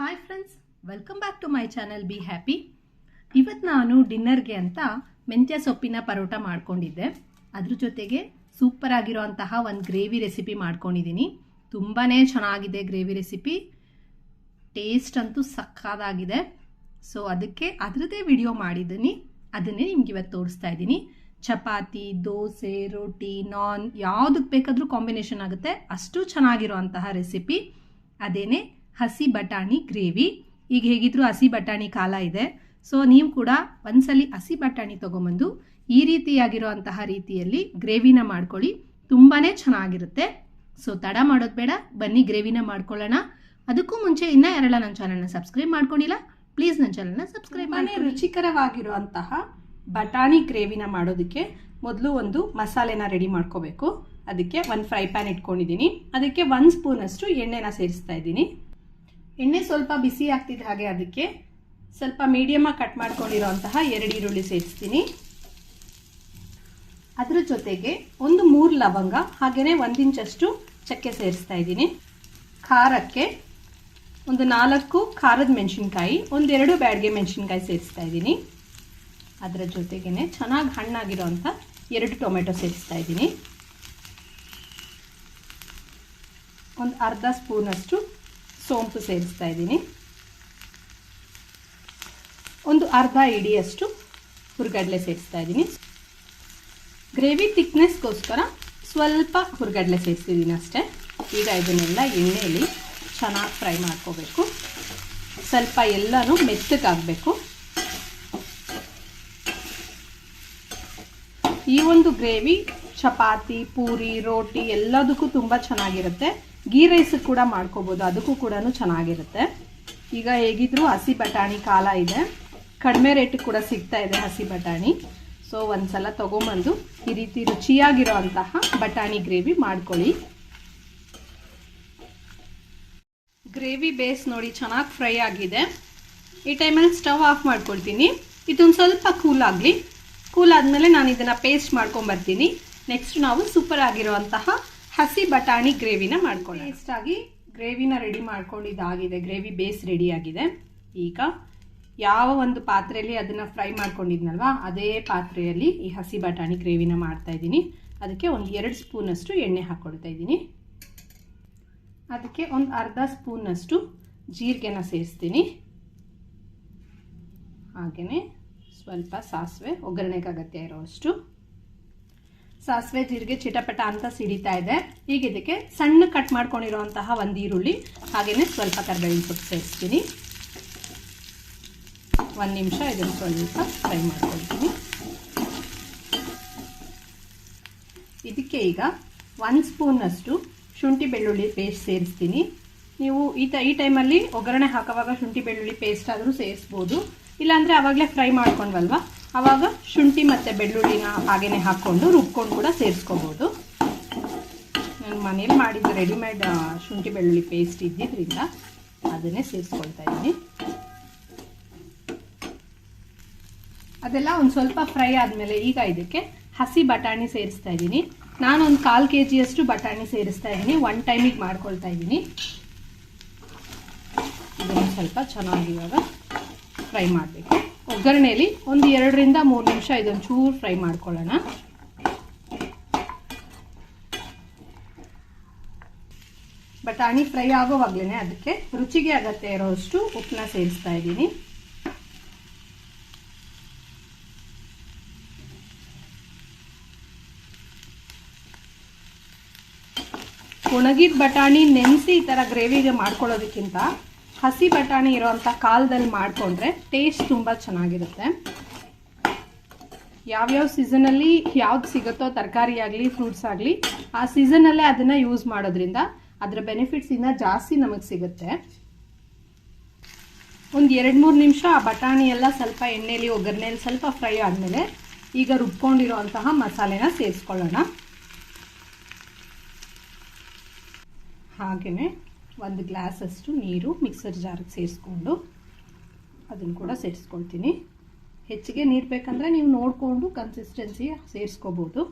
Hi friends welcome back to my channel be happy ಇವತ್ತು ನಾನು ಡಿನ್ನರ್ಗೆ ಅಂತ ಮೆಂತ್ಯ ಸೊಪ್ಪಿನ ಪರೋಟ ಮಾಡ್ಕೊಂಡಿದ್ದೆ. ಅದ್ರ ಜೊತೆಗೆ ಸೂಪರ್ ಆಗಿರೋಂತಹ ಒಂದು ಗ್ರೇವಿ ರೆಸಿಪಿ ಮಾಡ್ಕೊಂಡಿದ್ದೀನಿ. ತುಂಬಾ ಚೆನ್ನಾಗಿದೆ ಗ್ರೇವಿ ರೆಸಿಪಿ ಟೇಸ್ಟ್ ಅಂತೂ ಸಕ್ಕದಾಗಿದೆ ಸೊ ಅದಕ್ಕೆ ಅದರದ್ದೇ ವಿಡಿಯೋ ಮಾಡಿದ್ದೀನಿ. ಅದನ್ನೇ ನಿಮ್ಗೆ ಇವತ್ತು ತೋರಿಸ್ತಾ ಇದ್ದೀನಿ. ಚಪಾತಿ, ದೋಸೆ, ರೊಟ್ಟಿ, ನಾನ್ ಯಾವುದಕ್ಕೆ ಬೇಕಾದರೂ ಕಾಂಬಿನೇಷನ್ ಆಗುತ್ತೆ. ಅಷ್ಟು ಚೆನ್ನಾಗಿರುವಂತಹ ರೆಸಿಪಿ ಅದೇನೇ ಹಸಿ ಬಟಾಣಿ ಗ್ರೇವಿ. ಈಗ ಹೇಗಿದ್ರು ಹಸಿ ಬಟಾಣಿ ಕಾಲ ಇದೆ. ಸೊ ನೀವು ಕೂಡ ಒಂದ್ಸಲಿ ಹಸಿ ಬಟಾಣಿ ತೊಗೊಂಬಂದು ಈ ರೀತಿಯಾಗಿರುವಂತಹ ರೀತಿಯಲ್ಲಿ ಗ್ರೇವಿನ ಮಾಡ್ಕೊಳ್ಳಿ. ತುಂಬಾ ಚೆನ್ನಾಗಿರುತ್ತೆ. ಸೊ ತಡ ಮಾಡೋದು ಬೇಡ. ಬನ್ನಿ ಗ್ರೇವಿನ ಮಾಡ್ಕೊಳ್ಳೋಣ. ಅದಕ್ಕೂ ಮುಂಚೆ ಇನ್ನ ಯಾರೆಲ್ಲ ನನ್ನ ಚಾನಲ್ನ ಸಬ್ಸ್ಕ್ರೈಬ್ ಮಾಡ್ಕೊಂಡಿಲ್ಲ ಪ್ಲೀಸ್ ನನ್ನ ಚಾನಲ್ನ ಸಬ್ಸ್ಕ್ರೈಬ್ ಮಾಡಿ ರುಚಿಕರವಾಗಿರುವಂತಹ ಬಟಾಣಿ ಗ್ರೇವಿನ ಮಾಡೋದಕ್ಕೆ ಮೊದಲು ಒಂದು ಮಸಾಲೆನ ರೆಡಿ ಮಾಡ್ಕೋಬೇಕು. ಅದಕ್ಕೆ ಒಂದು ಫ್ರೈ ಪ್ಯಾನ್ ಇಟ್ಕೊಂಡಿದ್ದೀನಿ. ಅದಕ್ಕೆ ಒಂದು ಸ್ಪೂನಷ್ಟು ಎಣ್ಣೆನ ಸೇರಿಸ್ತಾ ಇದ್ದೀನಿ. ಎಣ್ಣೆ ಸ್ವಲ್ಪ ಬಿಸಿ ಆಗ್ತಿದ್ದ ಹಾಗೆ ಅದಕ್ಕೆ ಸ್ವಲ್ಪ ಮೀಡಿಯಮಾಗಿ ಕಟ್ ಮಾಡ್ಕೊಂಡಿರೋಂತಹ ಎರಡು ಈರುಳ್ಳಿ ಸೇರಿಸ್ತೀನಿ. ಅದರ ಜೊತೆಗೆ ಒಂದು ಮೂರು ಲವಂಗ ಹಾಗೆಯೇ ಒಂದು ಇಂಚಷ್ಟು ಚಕ್ಕೆ ಸೇರಿಸ್ತಾ ಇದ್ದೀನಿ. ಖಾರಕ್ಕೆ ಒಂದು ನಾಲ್ಕು ಖಾರದ ಮೆಣಸಿನ್ಕಾಯಿ ಒಂದೆರಡು ಬ್ಯಾಡ್ಗೆ ಮೆಣಸಿನ್ಕಾಯಿ ಸೇರಿಸ್ತಾ ಇದ್ದೀನಿ. ಅದರ ಜೊತೆಗೇ ಚೆನ್ನಾಗಿ ಹಣ್ಣಾಗಿರೋವಂಥ ಎರಡು ಟೊಮೆಟೊ ಸೇರಿಸ್ತಾ ಇದ್ದೀನಿ. ಒಂದು ಅರ್ಧ ಸ್ಪೂನಷ್ಟು ಸೋಂಪು ಸೇರಿಸ್ತಾ ಇದ್ದೀನಿ. ಒಂದು ಅರ್ಧ ಇಡಿಯಷ್ಟು ಹುರ್ಗಡ್ಲೆ ಸೇರಿಸ್ತಾ ಇದ್ದೀನಿ. ಗ್ರೇವಿ ಥಿಕ್ನೆಸ್ಗೋಸ್ಕರ ಸ್ವಲ್ಪ ಹುರ್ಗಡ್ಲೆ ಸೇರಿಸಿದ್ದೀನಿ ಅಷ್ಟೇ. ಈಗ ಇದನ್ನೆಲ್ಲ ಎಣ್ಣೆಯಲ್ಲಿ ಚೆನ್ನಾಗಿ ಫ್ರೈ ಮಾಡ್ಕೋಬೇಕು. ಸ್ವಲ್ಪ ಎಲ್ಲನೂ ಮೆತ್ತಗಾಗಬೇಕು. ಈ ಒಂದು ಗ್ರೇವಿ ಚಪಾತಿ, ಪೂರಿ, ರೋಟಿ ಎಲ್ಲದಕ್ಕೂ ತುಂಬ ಚೆನ್ನಾಗಿರುತ್ತೆ. ಗೀ ರೈಸ್ ಕೂಡ ಮಾಡ್ಕೋಬೋದು. ಅದಕ್ಕೂ ಕೂಡ ಚೆನ್ನಾಗಿರುತ್ತೆ. ಈಗ ಹೇಗಿದ್ರು ಹಸಿ ಬಟಾಣಿ ಕಾಲ ಇದೆ. ಕಡಿಮೆ ರೇಟ್ ಕೂಡ ಸಿಗ್ತಾ ಇದೆ ಹಸಿ ಬಟಾಣಿ. ಸೊ ಒಂದ್ಸಲ ತೊಗೊಂಬಂದು ಈ ರೀತಿ ರುಚಿಯಾಗಿರೋ ಬಟಾಣಿ ಗ್ರೇವಿ ಮಾಡ್ಕೊಳ್ಳಿ. ಗ್ರೇವಿ ಬೇಸ್ ನೋಡಿ ಚೆನ್ನಾಗಿ ಫ್ರೈ ಆಗಿದೆ. ಈ ಟೈಮಲ್ಲಿ ಸ್ಟವ್ ಆಫ್ ಮಾಡ್ಕೊಳ್ತೀನಿ. ಇದೊಂದು ಸ್ವಲ್ಪ ಕೂಲ್ ಆಗಲಿ ಕೂಲ್ ಆದಮೇಲೆ ನಾನು ಇದನ್ನು ಪೇಸ್ಟ್ ಮಾಡ್ಕೊಂಬರ್ತೀನಿ. ನೆಕ್ಸ್ಟ್ ನಾವು ಸೂಪರ್ ಆಗಿರುವಂತಹ ಹಸಿ ಬಟಾಣಿ ಗ್ರೇವಿನ ಮಾಡ್ಕೊಳ್ಳಿ ಆಗಿ ಗ್ರೇವಿನ ರೆಡಿ ಮಾಡ್ಕೊಂಡಿದ್ದಾಗಿದೆ ಗ್ರೇವಿ ಬೇಸ್ ರೆಡಿ ಆಗಿದೆ. ಈಗ ಯಾವ ಒಂದು ಪಾತ್ರೆಯಲ್ಲಿ ಅದನ್ನು ಫ್ರೈ ಮಾಡ್ಕೊಂಡಿದ್ನಲ್ವಾ, ಅದೇ ಪಾತ್ರೆಯಲ್ಲಿ ಈ ಹಸಿ ಬಟಾಣಿ ಗ್ರೇವಿನ ಮಾಡ್ತಾ ಇದ್ದೀನಿ. ಅದಕ್ಕೆ ಒಂದು ಎರಡು ಸ್ಪೂನಷ್ಟು ಎಣ್ಣೆ ಹಾಕ್ಕೊಳ್ತಾ ಇದ್ದೀನಿ. ಅದಕ್ಕೆ ಒಂದು ಅರ್ಧ ಸ್ಪೂನಷ್ಟು ಜೀರಿಗೆನ ಸೇರಿಸ್ತೀನಿ. ಹಾಗೆಯೇ ಸ್ವಲ್ಪ ಸಾಸಿವೆ, ಒಗ್ಗರಣೆಗೆ ಅಗತ್ಯ ಇರೋವಷ್ಟು. ಸಾಸಿವೆ ಜೀರಿಗೆ ಚಿಟಪಟ ಅಂತ ಸಿಡಿತಾ ಇದೆ. ಈಗ ಇದಕ್ಕೆ ಸಣ್ಣ ಕಟ್ ಮಾಡ್ಕೊಂಡಿರೋಂತಹ ಒಂದು ಈರುಳ್ಳಿ ಹಾಗೆಯೇ ಸ್ವಲ್ಪ ಕರ್ಬೇವಿನ ಸೊಪ್ಪು ಸೇರಿಸ್ತೀನಿ. ಒಂದು ನಿಮಿಷ ಇದನ್ನು ಸ್ವಲ್ಪ ಫ್ರೈ ಮಾಡ್ಕೊಳ್ತೀನಿ. ಇದಕ್ಕೆ ಈಗ ಒಂದು ಸ್ಪೂನಷ್ಟು ಶುಂಠಿ ಬೆಳ್ಳುಳ್ಳಿ ಪೇಸ್ಟ್ ಸೇರಿಸ್ತೀನಿ. ನೀವು ಈ ತ, ಈ ಟೈಮಲ್ಲಿ ಒಗ್ಗರಣೆ ಹಾಕೋವಾಗ ಶುಂಠಿ ಬೆಳ್ಳುಳ್ಳಿ ಪೇಸ್ಟ್ ಆದರೂ ಸೇರಿಸ್ಬೋದು. ಇಲ್ಲಾಂದರೆ ಆವಾಗಲೇ ಫ್ರೈ ಮಾಡ್ಕೊಂಡ್ವಲ್ವ? ಆವಾಗ ಶುಂಠಿ ಮತ್ತು ಬೆಳ್ಳುಳ್ಳಿನ ಹಾಗೇ ಹಾಕ್ಕೊಂಡು ರುಬ್ಕೊಂಡು ಕೂಡ ಸೇರಿಸ್ಕೋಬೋದು. ನಾನು ಮನೇಲಿ ಮಾಡಿದ್ದು ರೆಡಿಮೇಡ್ ಶುಂಠಿ ಬೆಳ್ಳುಳ್ಳಿ ಪೇಸ್ಟ್ ಇದ್ದಿದ್ದರಿಂದ ಅದನ್ನೇ ಸೇರಿಸ್ಕೊಳ್ತಾ ಇದ್ದೀನಿ. ಅದೆಲ್ಲ ಒಂದು ಸ್ವಲ್ಪ ಫ್ರೈ ಆದಮೇಲೆ ಈಗ ಇದಕ್ಕೆ ಹಸಿ ಬಟಾಣಿ ಸೇರಿಸ್ತಾ ಇದ್ದೀನಿ. ನಾನು ಒಂದು ಕಾಲು ಕೆ ಜಿಯಷ್ಟು ಬಟಾಣಿ ಸೇರಿಸ್ತಾ ಇದ್ದೀನಿ. ಒನ್ ಟೈಮಿಗೆ ಮಾಡ್ಕೊಳ್ತಾ ಇದ್ದೀನಿ. ಇದನ್ನು ಸ್ವಲ್ಪ ಚೆನ್ನಾಗಿ ಇವಾಗ ಫ್ರೈ ಮಾಡಬೇಕು. ಒಗ್ಗರಣೆಯಲ್ಲಿ ಒಂದು ಎರಡರಿಂದ ಮೂರು ನಿಮಿಷ ಇದೊಂದು ಚೂರು ಫ್ರೈ ಮಾಡ್ಕೊಳ್ಳೋಣ. ಬಟಾಣಿ ಫ್ರೈ ಆಗೋವಾಗ್ಲೇ ಅದಕ್ಕೆ ರುಚಿಗೆ ಅಗತ್ಯ ಇರೋಷ್ಟು ಉಪ್ಪನ್ನ ಸೇರಿಸ್ತಾ ಇದ್ದೀನಿ. ಒಣಗಿದ ಬಟಾಣಿ ನೆನೆಸಿ ಈ ಥರ ಗ್ರೇವಿಗೆ ಮಾಡ್ಕೊಳ್ಳೋದಕ್ಕಿಂತ ಹಸಿ ಬಟಾಣಿ ಇರೋವಂಥ ಕಾಲದಲ್ಲಿ ಮಾಡಿಕೊಂಡ್ರೆ ಟೇಸ್ಟ್ ತುಂಬ ಚೆನ್ನಾಗಿರುತ್ತೆ. ಯಾವ್ಯಾವ ಸೀಸನಲ್ಲಿ ಯಾವ್ದು ಸಿಗುತ್ತೋ ತರಕಾರಿ ಆಗಲಿ ಫ್ರೂಟ್ಸ್ ಆಗಲಿ, ಆ ಸೀಸನಲ್ಲೇ ಅದನ್ನು ಯೂಸ್ ಮಾಡೋದ್ರಿಂದ ಅದರ ಬೆನಿಫಿಟ್ಸ್ ಇನ್ನೂ ಜಾಸ್ತಿ ನಮಗೆ ಸಿಗುತ್ತೆ. ಒಂದು ಎರಡು ಮೂರು ನಿಮಿಷ ಆ ಬಟಾಣಿ ಎಲ್ಲ ಸ್ವಲ್ಪ ಎಣ್ಣೆಲಿ ಒಗ್ಗರಣೆಯಲ್ಲಿ ಸ್ವಲ್ಪ ಫ್ರೈ ಆದಮೇಲೆ ಈಗ ರುಬ್ಕೊಂಡಿರುವಂತಹ ಮಸಾಲೆನ ಸೇರಿಸ್ಕೊಳ್ಳೋಣ. ಹಾಗೆಯೇ ಒಂದು ಗ್ಲಾಸಷ್ಟು ನೀರು ಮಿಕ್ಸರ್ ಜಾರಿಗೆ ಸೇರಿಸ್ಕೊಂಡು ಅದನ್ನು ಕೂಡ ಸೇರಿಸ್ಕೊಳ್ತೀನಿ. ಹೆಚ್ಚಿಗೆ ನೀರು ಬೇಕಂದರೆ ನೀವು ನೋಡಿಕೊಂಡು ಕನ್ಸಿಸ್ಟೆನ್ಸಿ ಸೇರಿಸ್ಕೋಬೋದು.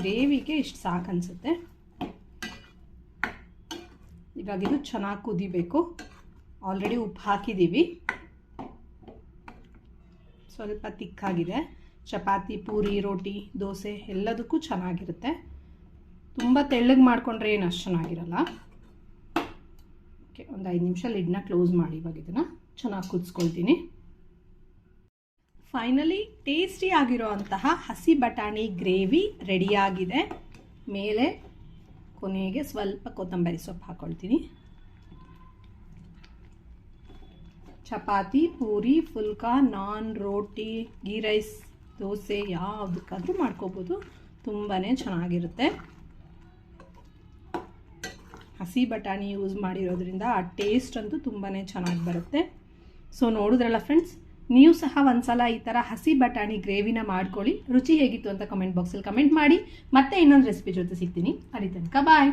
ಗ್ರೇವಿಗೆ ಇಷ್ಟು ಸಾಕು ಅನಿಸುತ್ತೆ. ಇವಾಗ ಇದು ಚೆನ್ನಾಗಿ ಕುದಿಬೇಕು. ಆಲ್ರೆಡಿ ಉಪ್ಪು ಹಾಕಿದ್ದೀವಿ. ಸ್ವಲ್ಪ ತಿಕ್ಕಾಗಿದೆ. ಚಪಾತಿ, ಪೂರಿ, ರೋಟಿ, ದೋಸೆ ಎಲ್ಲದಕ್ಕೂ ಚೆನ್ನಾಗಿರುತ್ತೆ. ತುಂಬ ತೆಳ್ಳಗೆ ಮಾಡಿಕೊಂಡ್ರೆ ಏನು ಅಷ್ಟು ಚೆನ್ನಾಗಿರಲ್ಲ ಓಕೆ, ಒಂದು ಐದು ನಿಮಿಷ ಲಿಡ್ನ ಕ್ಲೋಸ್ ಮಾಡಿ ಇವಾಗ ಇದನ್ನು. ಚೆನ್ನಾಗಿ ಕುದಿಸ್ಕೊಳ್ತೀನಿ. ಫೈನಲಿ ಟೇಸ್ಟಿ ಆಗಿರೋ ಅಂತಹ ಹಸಿ ಬಟಾಣಿ ಗ್ರೇವಿ ರೆಡಿಯಾಗಿದೆ. ಮೇಲೆ ಕೊನೆಗೆ ಸ್ವಲ್ಪ ಕೊತ್ತಂಬರಿ ಸೊಪ್ಪು ಹಾಕ್ಕೊಳ್ತೀನಿ ಚಪಾತಿ, ಪೂರಿ, ಫುಲ್ಕಾ, ನಾನ್, ರೋಟಿ, ಗೀ ರೈಸ್, ದೋಸೆ, ಯಾವುದಕ್ಕಾದ್ರೂ ಮಾಡ್ಕೋಬೋದು. ತುಂಬಾ ಚೆನ್ನಾಗಿರುತ್ತೆ. ಹಸಿ ಬಟಾಣಿ ಯೂಸ್ ಮಾಡಿರೋದ್ರಿಂದ ಆ ಟೇಸ್ಟ್ ಅಂತೂ ತುಂಬಾ ಚೆನ್ನಾಗಿ ಬರುತ್ತೆ. ಸೊ ನೋಡಿದ್ರಲ್ಲ ಫ್ರೆಂಡ್ಸ್ ನೀವು ಸಹ ಒಂದ್ಸಲ ಈ ಥರ ಹಸಿ ಬಟಾಣಿ ಗ್ರೇವಿನ ಮಾಡ್ಕೊಳ್ಳಿ. ರುಚಿ ಹೇಗಿತ್ತು ಅಂತ ಕಮೆಂಟ್ ಬಾಕ್ಸಲ್ಲಿ ಕಮೆಂಟ್ ಮಾಡಿ. ಮತ್ತೆ ಇನ್ನೊಂದು ರೆಸಿಪಿ ಜೊತೆ ಸಿಗ್ತೀನಿ. ಅಲ್ಲಿ ತನಕ ಬಾಯ್